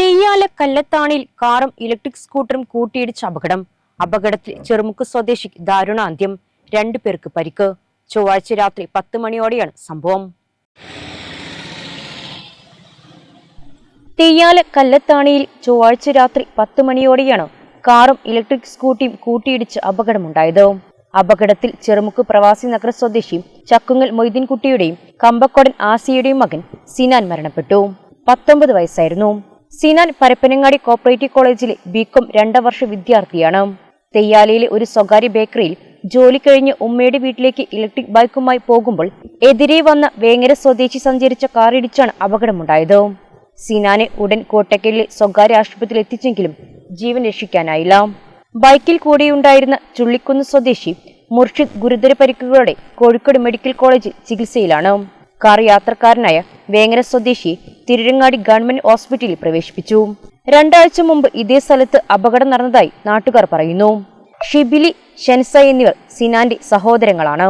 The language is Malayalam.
തെയ്യാല കല്ലത്താണിൽ കാറും ഇലക്ട്രിക് സ്കൂട്ടറും കൂട്ടിയിടിച്ച അപകടം. അപകടത്തിൽ ചെറുമുക്ക് സ്വദേശിക്ക് ദാരുണാന്ത്യം രണ്ടു പേർക്ക് പരിക്ക്. ചൊവ്വാഴ്ച രാത്രി പത്ത് മണിയോടെയാണ് സംഭവം. തെയ്യാല കല്ലത്താണിയിൽ ചൊവ്വാഴ്ച രാത്രി പത്ത് മണിയോടെയാണ് കാറും ഇലക്ട്രിക് സ്കൂട്ടിയും കൂട്ടിയിടിച്ച് അപകടമുണ്ടായത്. അപകടത്തിൽ ചെറുമുക്ക് പ്രവാസി നഗര സ്വദേശി ചക്കുങ്ങൽ മൊയ്തീൻകുട്ടിയുടെയും കമ്പക്കോടൻ ആസിയുടെയും മകൻ സിനാൻ മരണപ്പെട്ടു. പത്തൊമ്പത് വയസ്സായിരുന്നു. സിനാൻ പരപ്പനങ്ങാടി കോപ്പറേറ്റീവ് കോളേജിലെ ബികോം രണ്ടാം വർഷ വിദ്യാർത്ഥിയാണ്. തെയ്യാലയിലെ ഒരു സ്വകാര്യ ബേക്കറിയിൽ ജോലി കഴിഞ്ഞ് ഉമ്മയുടെ വീട്ടിലേക്ക് ഇലക്ട്രിക് ബൈക്കുമായി പോകുമ്പോൾ എതിരെ വന്ന വേങ്ങര സ്വദേശി സഞ്ചരിച്ച കാറിടിച്ചാണ് അപകടമുണ്ടായത്. സിനാനെ ഉടൻ കോട്ടക്കലിലെ സ്വകാര്യ ആശുപത്രിയിൽ എത്തിച്ചെങ്കിലും ജീവൻ രക്ഷിക്കാനായില്ല. ബൈക്കിൽ കൂടെയുണ്ടായിരുന്ന ചുള്ളിക്കുന്ന് സ്വദേശി മുർഷിദ് ഗുരുതര പരിക്കുകളോടെ കോഴിക്കോട് മെഡിക്കൽ കോളേജിൽ ചികിത്സയിലാണ്. കാർ യാത്രക്കാരനായ വേങ്ങര സ്വദേശി തിരുരങ്ങാടി ഗവൺമെന്റ് ഹോസ്പിറ്റലിൽ പ്രവേശിപ്പിച്ചു. രണ്ടാഴ്ച മുമ്പ് ഇതേ സ്ഥലത്ത് അപകടം നടന്നതായി നാട്ടുകാർ പറയുന്നു. ഷിബിലി ഷെൻസ എന്നിവർ സിനാന്റെ സഹോദരങ്ങളാണ്.